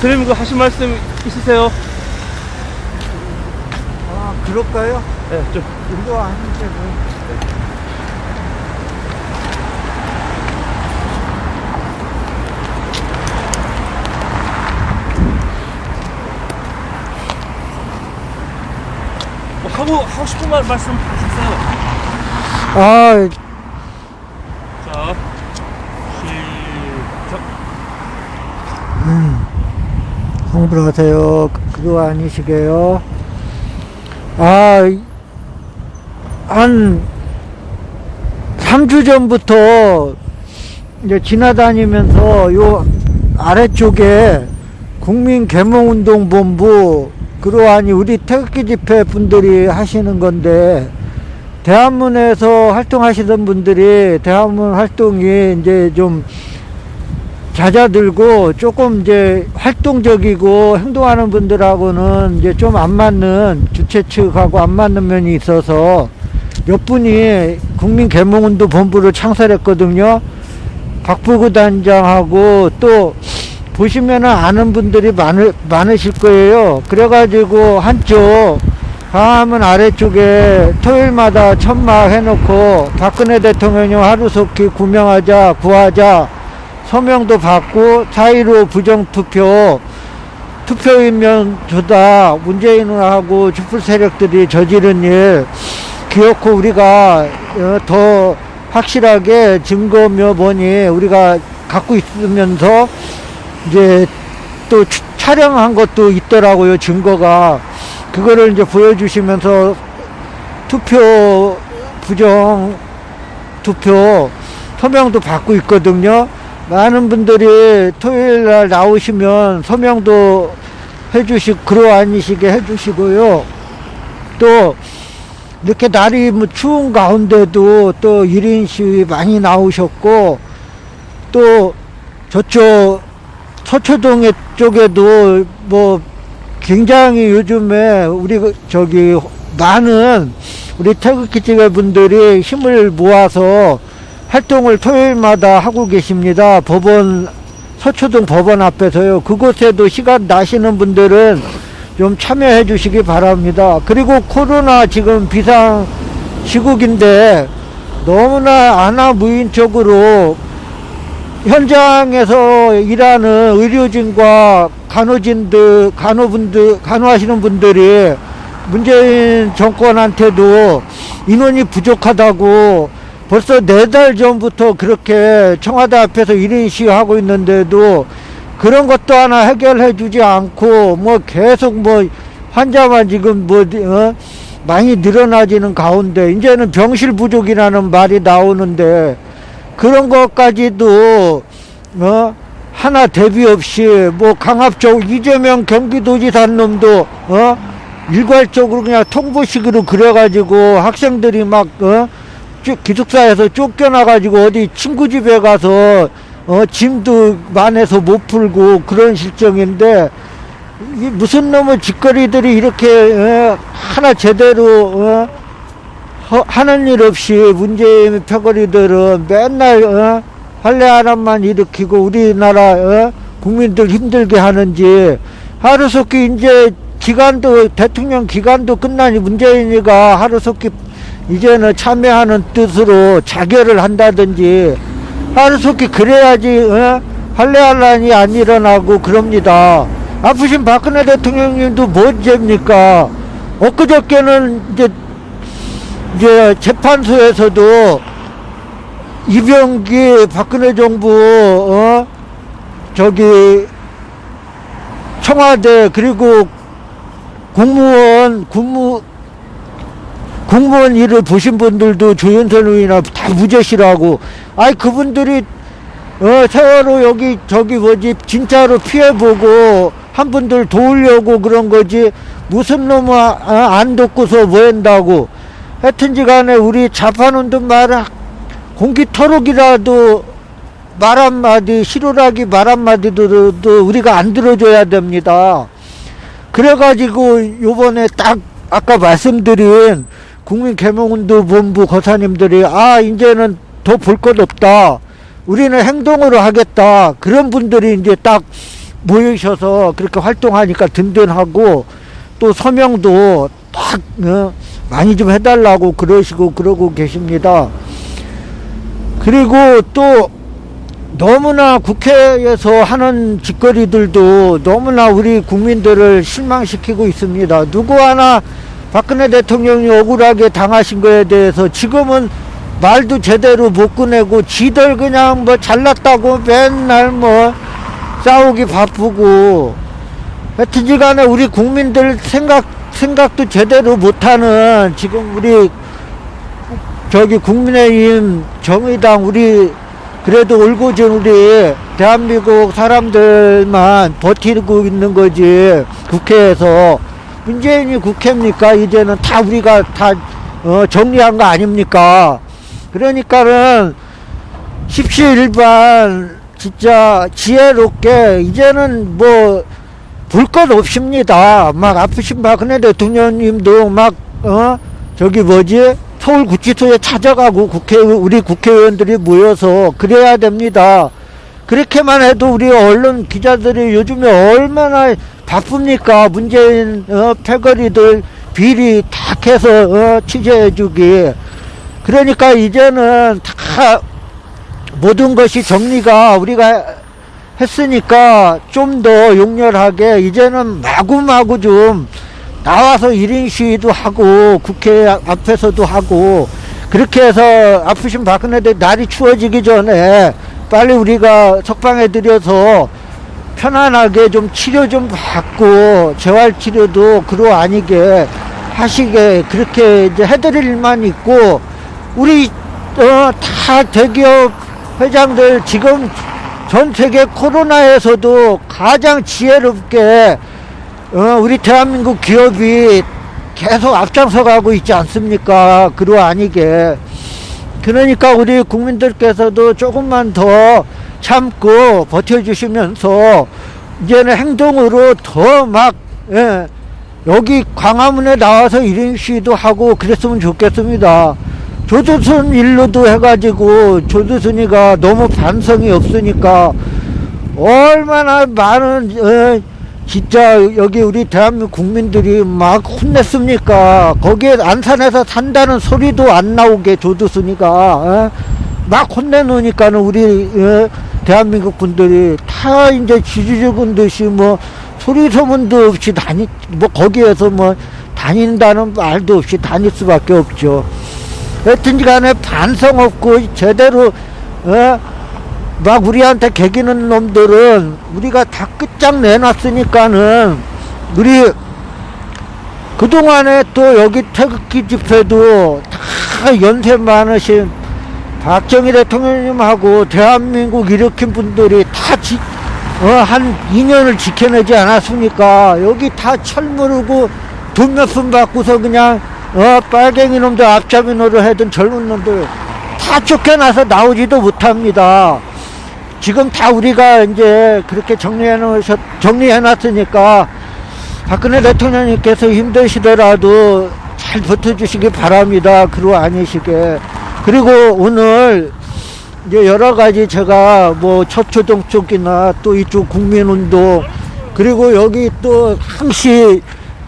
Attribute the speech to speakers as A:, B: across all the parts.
A: 선생님 그 하신 말씀 있으세요?
B: 아, 그럴까요?
A: 네, 좀.
B: 이거 하는데 뭐.
A: 뭐 하고, 하고 싶은 말 말씀 하세요.
B: 아,
A: 자, 시작.
B: 성불하세요. 그거 아니시게요. 아, 한 3주 전부터 이제 지나다니면서 요 아래쪽에 국민개몽운동본부 그러하니 우리 태극기 집회 분들이 하시는 건데 대한문에서 활동하시던 분들이 대한문 활동이 이제 좀 잦아들고 조금 이제 활동적이고 행동하는 분들하고는 이제 좀 안 맞는 주최 측하고 안 맞는 면이 있어서 몇 분이 국민개몽운동 본부를 창설했거든요. 박부구 단장하고 또 보시면은 아는 분들이 많으, 많으실 거예요. 그래가지고 한쪽 광화문 아래쪽에 토요일마다 천막 해놓고 박근혜 대통령이 하루속히 구명하자 구하자 서명도 받고 자의로 부정투표 투표인명 조다 문재인하고 촛불 세력들이 저지른 일 기어코 우리가 어, 더 확실하게 증거며 뭐니 우리가 갖고 있으면서 이제 또 추- 촬영한 것도 있더라고요 증거가 그거를 이제 보여주시면서 투표 부정 투표 서명도 받고 있거든요. 많은 분들이 토요일 날 나오시면 서명도 해주시고 그러하니시게 해주시고요. 또 이렇게 날이 뭐 추운 가운데도 또 1인 시위 많이 나오셨고 또 저쪽 서초동 쪽에도 뭐 굉장히 요즘에 우리 그 저기 많은 우리 태극기 집회 분들이 힘을 모아서 활동을 토요일마다 하고 계십니다. 법원 서초동 법원 앞에서요. 그곳에도 시간 나시는 분들은 좀 참여해 주시기 바랍니다. 그리고 코로나 지금 비상 시국인데 너무나 아나무인적으로 현장에서 일하는 의료진과 간호진들, 간호분들, 간호하시는 분들이 문재인 정권한테도 인원이 부족하다고 벌써 네 달 전부터 그렇게 청와대 앞에서 1인 시위하고 있는데도 그런 것도 하나 해결해 주지 않고 뭐 계속 뭐 환자만 지금 뭐 어? 많이 늘어나지는 가운데 이제는 병실 부족이라는 말이 나오는데 그런 것까지도 어 하나 대비 없이 뭐 강압적 이재명 경기도지사 놈도 어 일괄적으로 그냥 통보식으로 그래가지고 학생들이 막 어? 쫓- 기숙사에서 쫓겨나가지고 어디 친구 집에 가서 어 짐도 만해서 못 풀고 그런 실정인데 이 무슨 놈의 짓거리들이 이렇게 어, 하나 제대로 어, 허- 하는 일 없이 문재인 표거리들은 맨날 어, 할래 하나만 일으키고 우리나라 어, 국민들 힘들게 하는지 하루속히 이제 기간도 대통령 기간도 끝나니 문재인이가 하루속히 이제는 참여하는 뜻으로 자결을 한다든지 하루속히 그래야지 어? 할래 할란이 안 일어나고 그럽니다. 아프신 박근혜 대통령님도 뭔 죄입니까? 엊그저께는 이제 이제 재판소에서도 이병기 박근혜 정부 어 저기 청와대 그리고 공무원 군무 공무원 일을 보신 분들도 조현선 의원이나 다 무죄시라고. 아이 그분들이 어 세월호 여기 저기 뭐지 진짜로 피해보고 한 분들 도우려고 그런 거지 무슨 놈 아, 안 돕고서 뭐 한다고. 하여튼지 간에 우리 자판운동 말은 공기 토록이라도 말 한마디 실오라기 말 한마디도 도 우리가 안 들어줘야 됩니다. 그래가지고 요번에 딱 아까 말씀드린 국민개몽운동본부 거사님들이 아 이제는 더 볼 것 없다 우리는 행동으로 하겠다 그런 분들이 이제 딱 모이셔서 그렇게 활동하니까 든든하고 또 서명도 딱 어, 많이 좀 해달라고 그러시고 그러고 계십니다. 그리고 또 너무나 국회에서 하는 짓거리들도 너무나 우리 국민들을 실망시키고 있습니다. 누구 하나 박근혜 대통령이 억울하게 당하신 거에 대해서 지금은 말도 제대로 못 꺼내고 지들 그냥 뭐 잘났다고 맨날 뭐 싸우기 바쁘고 하여튼지 간에 우리 국민들 생각, 생각도 제대로 못하는 지금 우리 저기 국민의힘 정의당 우리 그래도 올고전 우리 대한민국 사람들만 버티고 있는 거지 국회에서 문재인이 국회입니까 이제는 다 우리가 다 어, 정리한 거 아닙니까 그러니까는 십시일반 진짜 지혜롭게 이제는 뭐 볼 것 없습니다. 막 아프신 박근혜 대통령님도 막, 어, 저기 뭐지? 서울구치소에 찾아가고 국회, 우리 국회의원들이 모여서 그래야 됩니다. 그렇게만 해도 우리 언론 기자들이 요즘에 얼마나 바쁩니까? 문재인, 어, 패거리들 비리 다 해서, 어, 취재해주기. 그러니까 이제는 다 모든 것이 정리가 우리가 했으니까 좀 더 용렬하게 이제는 마구마구 좀 나와서 1인 시위도 하고 국회 앞에서도 하고 그렇게 해서 아프신 박근혜 대 날이 추워지기 전에 빨리 우리가 석방해 드려서 편안하게 좀 치료 좀 받고 재활 치료도 그로 아니게 하시게 그렇게 이제 해드릴 일만 있고 우리 어, 다 대기업 회장들 지금 전 세계 코로나에서도 가장 지혜롭게 어, 우리 대한민국 기업이 계속 앞장서 가고 있지 않습니까? 그로 아니게. 그러니까 우리 국민들께서도 조금만 더 참고 버텨주시면서 이제는 행동으로 더 막, 예, 여기 광화문에 나와서 1인 시위도 하고 그랬으면 좋겠습니다. 조두순 일로도 해가지고 조두순이가 너무 반성이 없으니까 얼마나 많은 어, 진짜 여기 우리 대한민국 국민들이 막 혼냈습니까? 거기에 안산에서 산다는 소리도 안 나오게 조두순이가 어? 막 혼내놓으니까는 우리 어, 대한민국 분들이 다 이제 지지 죽은 듯이 뭐 소리 소문도 없이 다니 뭐 거기에서 뭐 다닌다는 말도 없이 다닐 수밖에 없죠. 여튼지 간에 반성 없고 제대로 어? 막 우리한테 개기는 놈들은 우리가 다 끝장 내놨으니까는 우리 그동안에 또 여기 태극기 집회도 다 연세 많으신 박정희 대통령님하고 대한민국 일으킨 분들이 다 지, 어, 한 2년을 지켜내지 않았습니까? 여기 다 철무르고 돈 몇 푼 받고서 그냥 어, 빨갱이 놈들 앞잡이 노를 하던 젊은 놈들 다 쫓겨나서 나오지도 못합니다. 지금 다 우리가 이제 그렇게 정리해 놓으셨, 정리해 놨으니까 박근혜 대통령님께서 힘드시더라도 잘 버텨주시기 바랍니다. 그로 아니시게. 그리고 오늘 이제 여러 가지 제가 뭐 초초동 쪽이나 또 이쪽 국민운동 그리고 여기 또 항시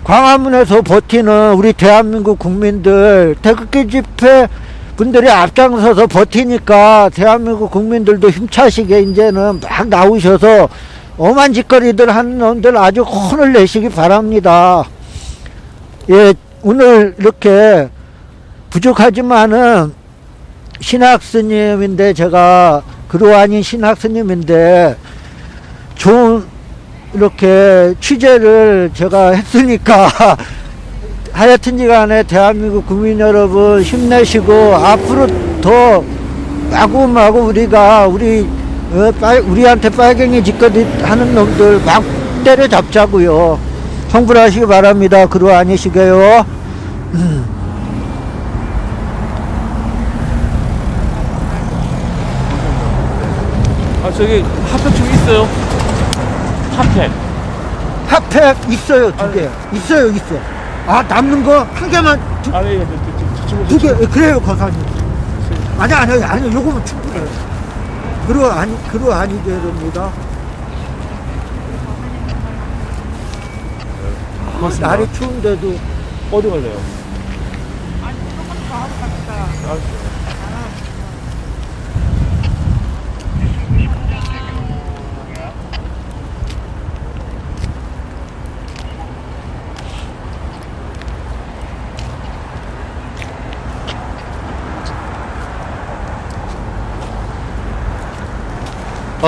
B: 광화문에서 버티는 우리 대한민국 국민들 태극기 집회 분들이 앞장서서 버티니까 대한민국 국민들도 힘차시게 이제는 막 나오셔서 엄한 짓거리들 하는 놈들 아주 혼을 내시기 바랍니다. 예, 오늘 이렇게 부족하지만은 신학 스님인데 제가 그로 아닌 신학 스님인데 좋은 이렇게 취재를 제가 했으니까 하여튼지 간에 대한민국 국민 여러분 힘내시고 앞으로 더 마구마구 우리가 우리 어, 빨, 우리한테 빨갱이 짓거리 하는 놈들 막 때려잡자고요. 성불하시기 바랍니다. 그로 아니시게요
A: 저기 핫팩 좀 있어요? 핫팩.
B: 핫팩 있어요 두 개. 있어요 있어. 아 남는 거 한 개만 두,
A: 아니, 이거
B: 두 개. 그래요 거사님. 아니 아니 아니 요거면 충분해요. 네. 그러 아니 그러 아니 되렵니다.
A: 고맙습니다.
B: 날이 추운데도
A: 어디 갈래요? 아니, 똑같이 가서 갑시다. 알았어요.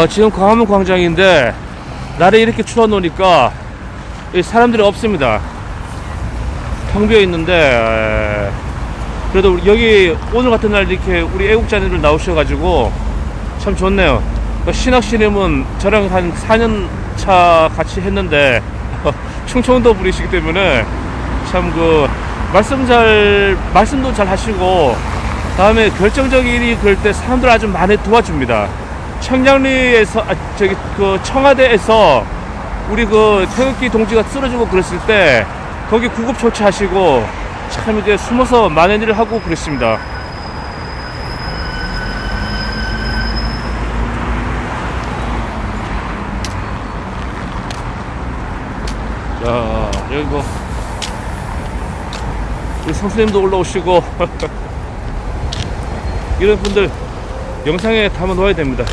A: 지금 광화문 광장인데 날이 이렇게 추워 놓으니까 이 사람들이 없습니다. 텅 비어 있는데 에, 그래도 여기 오늘 같은 날 이렇게 우리 애국자님들 나오셔가지고 참 좋네요. 그 신학신임은 저랑 한 4년 차 같이 했는데 충청도 분이시기 때문에 참 그 말씀 잘 말씀도 잘 하시고 다음에 결정적인 일이 그럴 때 사람들 아주 많이 도와줍니다. 청량리에서 아, 저기 그 청와대에서 우리 그 태극기 동지가 쓰러지고 그랬을 때 거기 구급 조치하시고 참 이제 숨어서 많은 일을 하고 그랬습니다. 자 여기 뭐 우리 선생님도 올라오시고 이런 분들 영상에 담아 놓아야 됩니다.